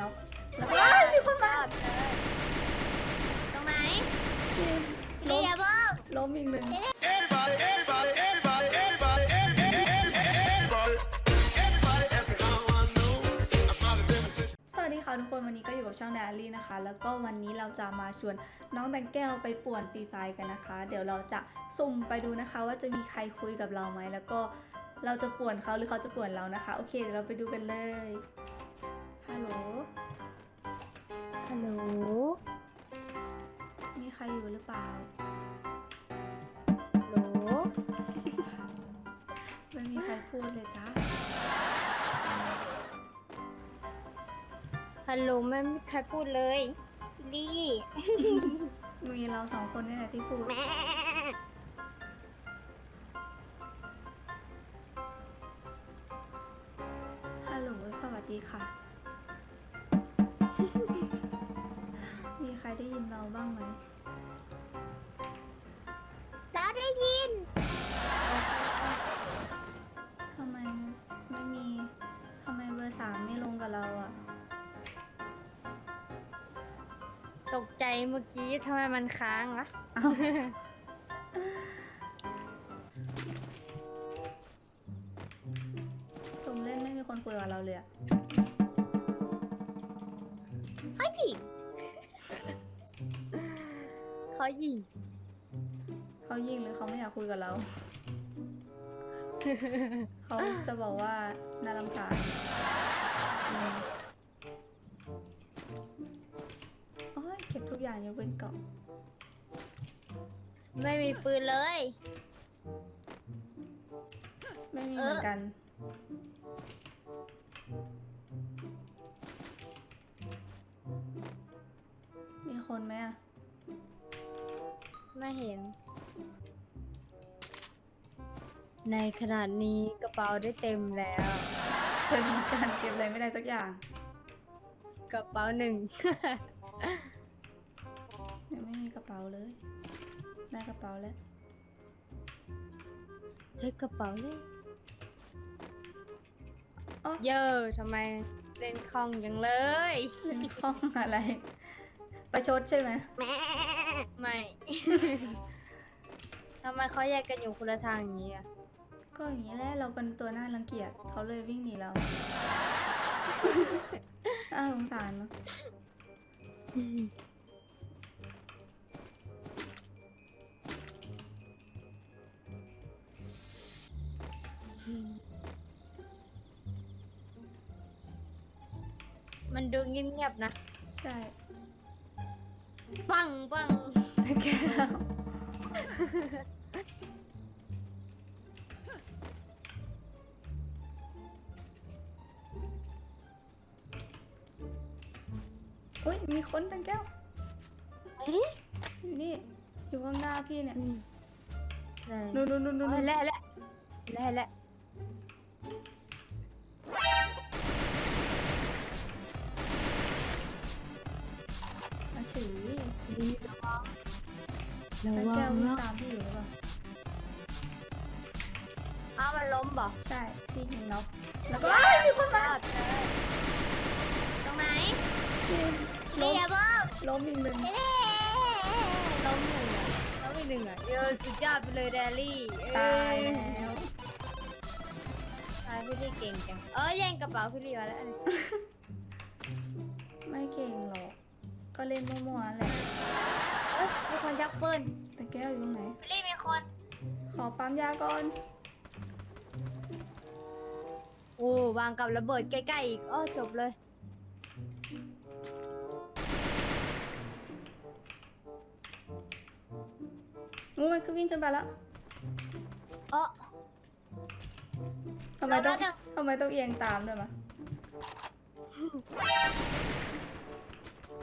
น็อกแล้วก็อ้าวมีคนมาตรงไหนพี่เรีล้มยบ้งล้มอีกหนึ่ง Everybody, everybody, everybody, everybody, everybody, everybody, everybody, every now I know I'm smarter than a bitch. สวัสดีค่ะทุกคนวันนี้ก็อยู่กับช่องแดลี่นะคะ แล้วก็วันนี้เราจะมาชวนน้องแตงแก้วไปป่วนฟรีไฟกันนะคะ เดี๋ยวเราจะสุ่มไปดูนะคะ ว่าจะมีใครคุยกับเราไหมแล้วก็เราจะป่วนเขาหรือเขาจะป่วนเรานะคะ โอเคเดี๋ยวเราไปดูกันเลยฮั ลโหล ฮัลโหล มีใครอยู่หรือเปล่า ฮัลโหล ไม่มีใครพูดเลยจ้าฮัลโหลไม่มีใครพูดเลยลี่มีเราสองคนนี่แหละที่พูด ฮัลโหล สวัสดีค่ะ บ้างไหมเราได้ยิน ทำไมไม่มีทำไมเบอร์สามไม่ลงกับเราอะตกใจเมื่อกี้ทำไมมันค้างวะเอ้า สมเล่นไม่มีคนคุยกับเราเลยอะเขาหยิง เขาหยิงเขายิงหรือเขาไม่อยากคุยกับเรา เขาจะบอกว่าน่ารำคาญอืมโอ้ยเก็บทุกอย่างยกเว้นเกาะไม่มีปืนเลย ไม่มีเอเหอมือนกัน มีคนไหมอะ ไม่เห็น ในขณะนี้กระเป๋าได้เต็มแล้วเป็นการเก็บอะไรไม่ได้สักอย่างกระเป๋าหนึ่ง ยังไม่มีกระเป๋าเลย ได้กระเป๋าแล้ว เฮ้ยกระเป๋าเลยอ๋อ เยอะทำไมเล่นคล่องจังเลย เป็นห้องอะไร ประชดใช่ไหมไม่ ทำไมเขาแยกกันอยู่คนละทางอย่างนี้อะก็อย่างนี้แหละเราเป็นตัวน่ารังเกียจเขาเลยวิ่งหนีเราอ้าสงสารเนอะมันดูเงียบๆนะ ใช่ ปังปังแต่แก้วอุ้ยมีคนแต่งแก้ว เอ๊ะอยู่นี่ อยู่ข้างหน้าพี่เนี่ยอืมไหนนู่นนู่นนู่นนู่อ๋นอแล้วแล้วแล้วแล้วมาฉือ ดีระวังแต่ระวัแก้วงวิ่งเนาะตามพี่อยู่หรือเปล่าอ้าวมันล้มบ่ใช่พี่ยิงน็อกแล้วก็อ้าวมีคนมาตรงไหนพี่เรีล้มยบ้งล้มอีกหนึ่งเอ๊ะล้มหนึ่งอะล้มอีกหนึ่งอะเยอะสุดยอดไปเลยแดลี่ตายเอ้แล้วตายพี่ลี่เก่งจังเออแย่งกระเป๋าพี่ลี่มาแล้วไม่เก่งหรอก ก็เล่นมั่วๆแหละเอ้ยมีคนชักปืนแต่แก้วอยู่ตรงไหนพี่ลี่มีคนขอปั๊มยาก่อนโอ้วางกับระเบิดใกล้ๆอีกอ้อจบเลย งูมันคือวิ่งขึ้นไปแล้วเออ ทำไมต้องแล้วก็ทำไมต้องเอียงตามด้วยมะ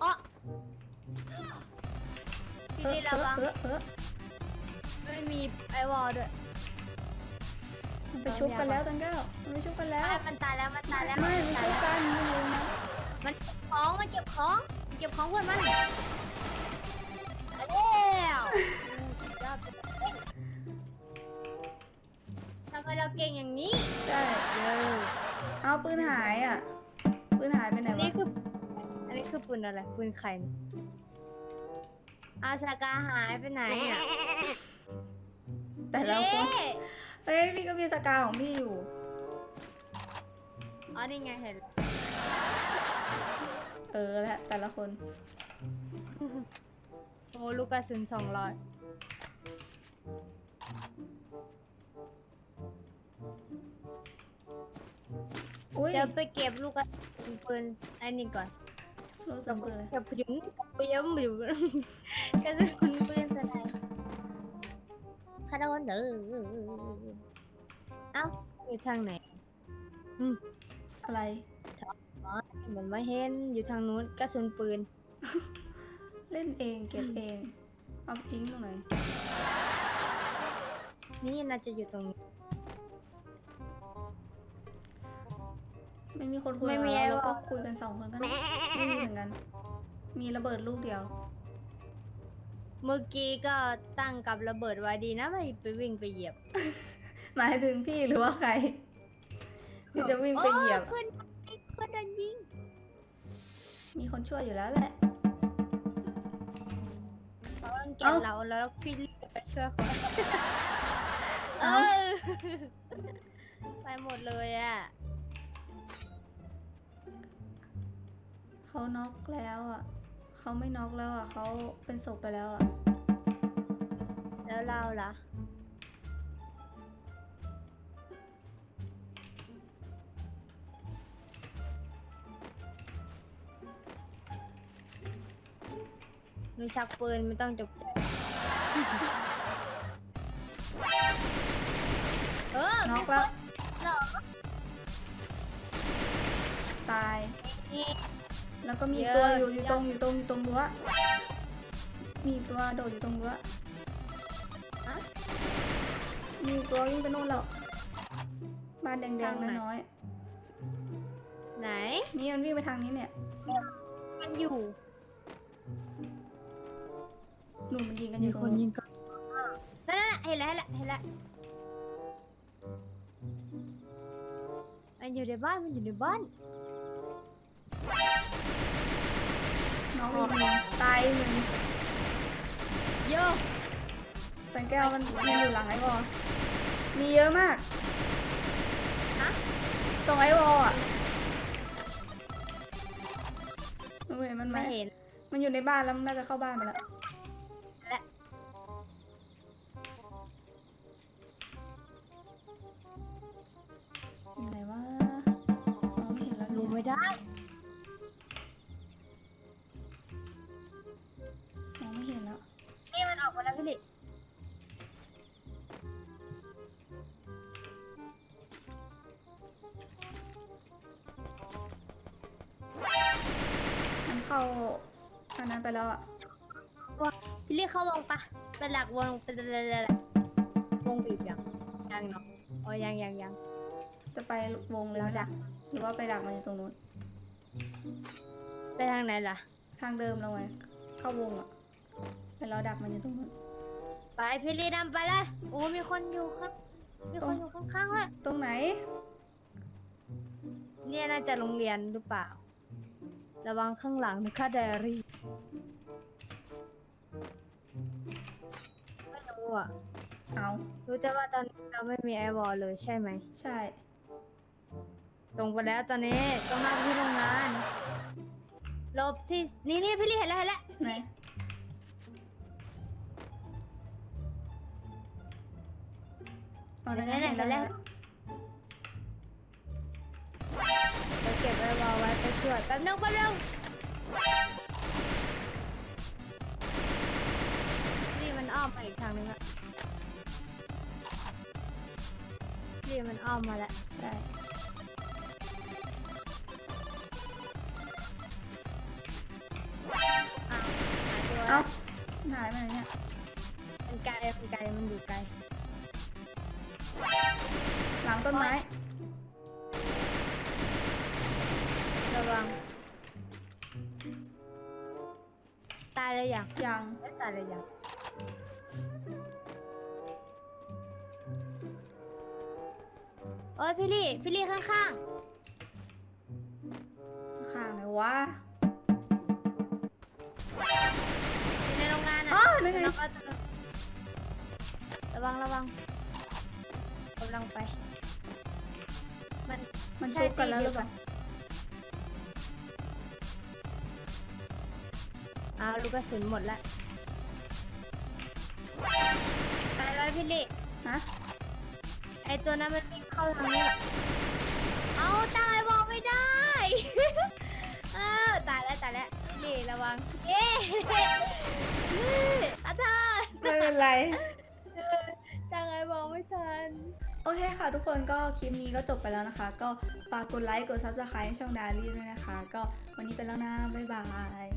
เออ พี่ลี่ระวังเออเออไม่มีไอวอลด้วยมันไปชุบกันแล้วตังแก้วมันไปชุบกันแล้ว ไม่มันตายแล้วมันตายแล้วไม่มันไม่ตายชุบแล้วกันไม่รู้นะมันเก็บของมันเก็บของมันเก็บของเพื่อนมันมาแล้วสุดยอดไปเลยทำไมเราเก่งอย่างนี้ ใช่เยอะเอาปืนหายอะ ปืนหายไปไหนวะ นี่คือคือปืนอะไรปืนใครเนี่ย อาสกาหายไปไหนอะแต่ละคนเอ๊ะเฮ้ยพี่ก็มีสกาของพี่อยู่ อ๋อนี่ไงเห็น เออและแต่ละคน โอ้ลูกกระสุนสองร้อยอุ้ยเดี๋ยวไปเก็บลูกกระสุนปืนไอ้นี่ก่อน รู้สึกปืนเลยกระสุนปืนยังอยู่กระสุนปืนสไนป์คาร์โดนเด้อเอ้าอยู่ทางไหนอะไรอ๋อเหมือนไม่เห็นอยู่ทางนู้นกระสุนปืน เล่นเองเก็บเองเอาทิ้งตรงไหนนี่น่าจะอยู่ตรงนี้ ไม่มีคนคุยไม่มีกับเราไอ้แล้วก็วอลคุยกันสองคนก็ได้ไม่มีเหมือนกัน มีระเบิดลูกเดียว เมื่อกี้ก็ตั้งกับระเบิดไว้ดีนะไม่ไปวิ่งไปเหยียบ หมายถึงพี่หรือว่าใครที่จะวิ่งไปเหยียบโอ้เพื่อนเพื่อนโดนยิง มีคนช่วยอยู่แล้วแหละเขากำลังเก็เอ้าบเราแล้วพี่รีบไปช่วยเขาเอเอ้าอไปหมดเลยอะ เขาน็อกแล้วอะเขาไม่น็อกแล้วอะเขาเป็นศพไปแล้วอะแล้วเราล่ะ หนูชักปืนไม่ต้องจกใจ เออน็อกแล้ว เหรอ ตายนี่ แล้วก็มีเยอะตัวอยู่อยู่ตรงอยู่ตรงอยู่ตรงรั้วมีตัวโดดอยู่ตรงรั้วฮะ มีตัววิ่งไปโน่นแล้วบ้านแดทางงไหนๆน้อยไหน ๆนี่มันวิ่งไปทางนี้เนี่ย มันอยู่หนูมันยิงกันอยู่ตรงนู้นกันนั่นน่ะเห็นแล้วเห็นแล้วเห็นแล้วมันอยู่ในบ้านมันอยู่ในบ้าน น้องอีกหนึ่งตายหนึ่งโยแตงแก้วมันมันอยู่หลังไอ้วอลมีเยอะมากฮะตรงไอ้วอลอะหนูเห็นมันไหมไม่เห็นมันอยู่ในบ้านแล้วมันน่าจะเข้าบ้านไปแล้วและอยู่ไหนวะมองไม่เห็นแล้วดูเนี่ย ไม่ได้ มันออกมาแล้วพี่ลิมันเข้าอันนั้นไปแล้วอะพี่ลิเข้าวงปะเป็นหลักวงเป็นอะไรวงบีบยังยังเนาะอ๋อยังยังยังจะไปวงเลยไหมแล้วดัล่ะกหรือว่าไปดักมันอยู่ตรงนู้น ไปทางไหนล่ะ ทางเดิมเราไง เข้าวงอะไปรอดักมันอยู่ตรงนู้น ไปพี่ลีนำไปเลยโอ้มีคนอยู่ครับ มีคนอยู่ข้างๆเลยตรงไหน เนี่ยน่าจะโรงเรียนหรือเปล่า ระวังข้างหลังนะคะไดอารี่ไม่รู้อะเอารู้แต่ว่าตอนนี้เราไม่มีไอวอลเลยใช่ไหม ใช่ ตรงไปแล้วตอนนี้ต้องมาที่โรงงานหลบที่นี่นี่พี่ลีเห็นแล้วเห็นแล้วไหน เอาได้ไหนเห็นไหนแล้วไหนเราเก็บไอวอลไว้ไปช่วยแป๊บนึงแป๊บนึงนี่มันอ้อมมาอีกทางนึงอะนี่มันอ้อมมาแล้วใช่อ้าวหายตัวเอาหายไปไหนเนี่ยมันไกลมันไกลมันอยู่ไกล หลังต้นไม้ ระวัง ตายเลยยังยังไม่ตายเลยยังโอ้ยพี่ลี่พี่ลี่ข้างข้างไหนวะในโรงงานอะอ้าวนั่นไงระวังระวัง กำลังไป มันมันใช่ชุบกันแล้วหตีรือเปล่าอ้าวลูกกระสุนหมดละตายแล้วพี่ลิฮะ ไอตัวนั้นมันวิ่งเข้าทางนี้เหรอเอาตายมองไม่ได้ เออตายแล้วตายแล้วพี่ลิระวัง เย้อาจารย์ไม่เป็นไรจังไงมองไม่ทัน โอเคค่ะทุกคนก็คลิปนี้ก็จบไปแล้วนะคะ ก็ฝากกดไลค์กดซับสไครต์ให้ช่องดารี่ด้วยนะคะ ก็วันนี้ไปแล้วนะ บ๊ายบาย